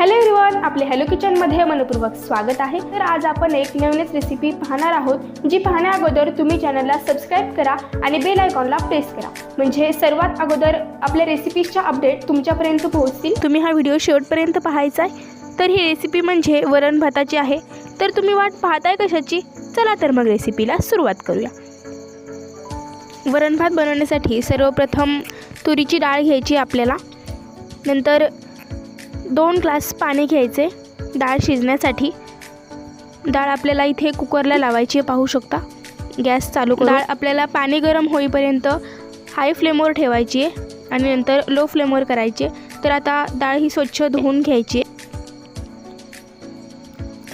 Hello everyone आपले hello किचनमध्ये मनपूर्वक स्वागत आहे. तर आज आपण एक नवीनच रेसिपी पाहणार आहोत जी पाहण्या अगोदर तुम्ही चॅनलला सबस्क्राईब करा आणि बेल आयकॉनला प्रेस करा. म्हणजे सर्वात अगोदर आपल्या रेसिपीजच्या अपडेट तुमच्यापर्यंत पोहोचतील. तुम्ही हा व्हिडिओ शेवटपर्यंत पाहायचा आहे. तर ही रेसिपी म्हणजे वरण भाताची आहे. तर तुम्ही वाट पाहताय कशाची? चला तर मग रेसिपीला सुरुवात करूया. वरण भात बनवण्यासाठी सर्वप्रथम तुरीची डाळ घ्यायची आपल्याला. नंतर दोन ग्लास पाणी घ्यायचे डाळ शिजण्यासाठी. डाळ आपल्याला इथे कुकरला लावायची आहे, पाहू शकता. गॅस चालू करून. डाळ आपल्याला पाणी गरम होईपर्यंत हाय फ्लेमवर ठेवायची आहे आणि नंतर लो फ्लेमवर करायची तर आता डाळ ही स्वच्छ धुवून घ्यायची आहे.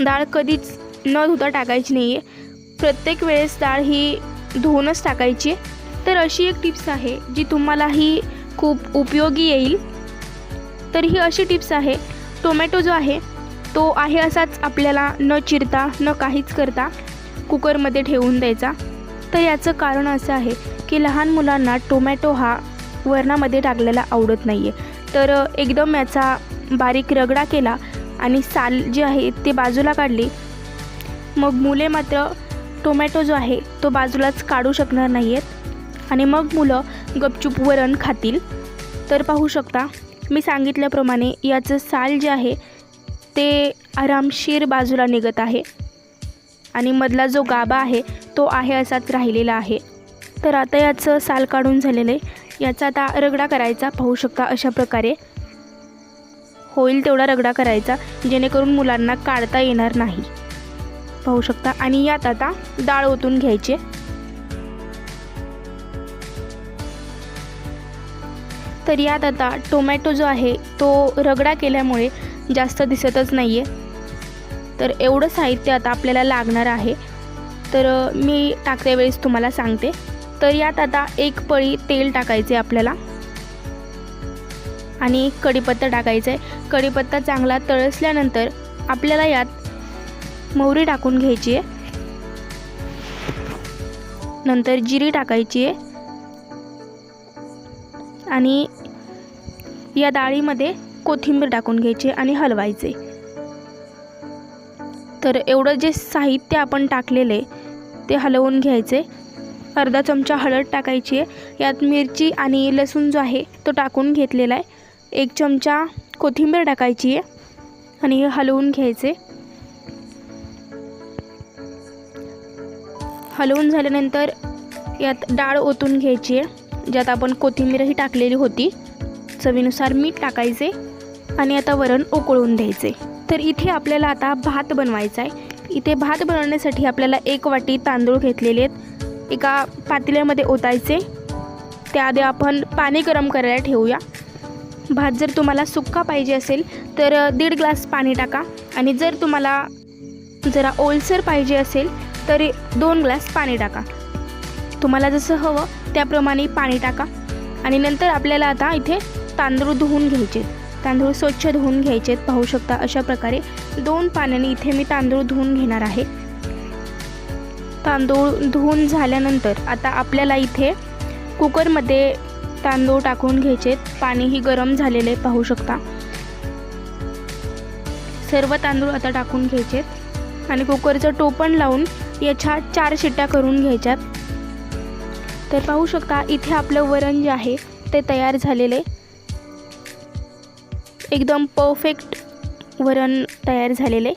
डाळ कधीच न धुता टाकायची नाही आहे प्रत्येक वेळेस डाळ ही धुवूनच टाकायची आहे. तर अशी एक टिप्स आहे जी तुम्हालाही खूप उपयोगी येईल. तर ही अशी टिप्स आहे. टोमॅटो जो आहे तो आहे असाच आपल्याला न चिरता न काहीच करता कुकरमध्ये ठेवून द्यायचा. तर याचं कारण असं आहे की लहान मुलांना टोमॅटो हा वरणामध्ये टाकलेला आवडत नाही आहे तर एकदम याचा बारीक रगडा केला आणि साल जे आहे ते बाजूला काढली. मग मुले मात्र टोमॅटो जो आहे तो बाजूलाच काढू शकणार नाही आहेत आणि मग मुलं गपचूप वरण खातील. तर पाहू शकता मी सांगितल्याप्रमाणे याचं साल जे आहे ते आरामशीर बाजूला निघत आहे. आणि मधला जो गाभा आहे तो आहे असाच राहिलेला आहे. तर आता याचं साल काढून झालेलं आहे. याचा आता रगडा करायचा पाहू शकता अशा प्रकारे. होईल तेवढा रगडा करायचा जेणेकरून मुलांना काढता येणार नाही. पाहू शकता. आणि यात आता डाळ ओतून घ्यायची तर यात आता टोमॅटो जो आहे तो रगडा केल्यामुळे जास्त दिसतच नाही आहे तर एवढं साहित्य आता आपल्याला लागणार आहे. तर मी टाकते वेळेस तुम्हाला सांगते. तर यात आता एक पळी तेल टाकायचे आपल्याला. आणि कढीपत्ता टाकायचा आहे. कढीपत्ता चांगला तळसल्यानंतर आपल्याला यात मोहरी टाकून घ्यायची आहे. नंतर जिरी टाकायची आहे. आणि या डाळीमध्ये कोथिंबीर टाकून घ्यायची आणि हलवायचे. तर एवढं जे साहित्य आपण टाकलेले ते हलवून घ्यायचे. अर्धा चमचा हळद टाकायची आहे. यात मिरची आणि लसूण जो आहे तो टाकून घेतलेला आहे. एक चमचा कोथिंबीर टाकायची आहे आणि हे हलवून घ्यायचे. हलवून झाल्यानंतर यात डाळ ओतून घ्यायची आहे. ज्यात आपण कोथिंबीरही टाकलेली होती. चवीनुसार मीठ टाकायचे आणि आता वरण उकळून द्यायचे. तर इथे आपल्याला आता भात बनवायचा आहे इथे भात बनवण्यासाठी आपल्याला एक वाटी तांदूळ घेतलेले आहेत. एका पातेल्यामध्ये ओतायचे. त्याआधी आपण पाणी गरम करायला ठेवूया. भात जर तुम्हाला सुक्का पाहिजे असेल तर दीड ग्लास पाणी टाका. आणि जर तुम्हाला जरा ओलसर पाहिजे असेल तर दोन ग्लास पाणी टाका. तुम्हाला जसं हवं त्याप्रमाणे पाणी टाका. आणि नंतर आपल्याला आता इथे तांदूळ धुवून घ्यायचे तांदूळ स्वच्छ धुवून घ्यायचे पाहू शकता अशा प्रकारे. दोन पाण्याने इथे मी तांदूळ धुवून घेणार आहे. तांदूळ धुवून झाल्यानंतर आता आपल्याला इथे कुकरमध्ये तांदूळ टाकून घ्यायचे पाणीही गरम झालेले पाहू शकता. सर्व तांदूळ आता टाकून घ्यायचे आणि कुकरचं टोपण लावून याच्या चार शिट्ट्या करून घ्यायच्यात. तर पाहू शकता इथे आपलं वरण जे आहे ते तयार झालेले एकदम परफेक्ट वरण तयार झालेले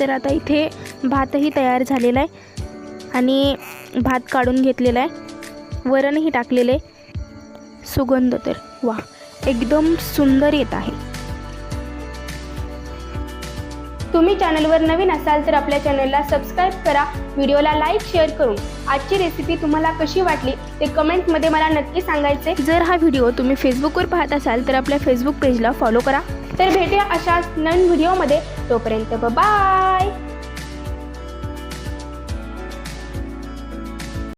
तर आता इथे भातही तयार झालेला आहे आणि भात काढून घेतलेला आहे. वरणही टाकलेले सुगंध तर वा एकदम सुंदर येत आहे. तुम्ही चॅनलवर नवीन असाल तर आपल्या चॅनलला सबस्क्राईब करा व्हिडिओला लाईक शेअर करून. आजची रेसिपी तुम्हाला कशी वाटली ते कमेंटमध्ये मला नक्की सांगायचे. जर हा व्हिडिओ तुम्ही फेसबुकवर पाहत असाल तर आपल्या फेसबुक पेजला फॉलो करा. तर भेटूया अशाच नवीन व्हिडिओमध्ये तोपर्यंत बाय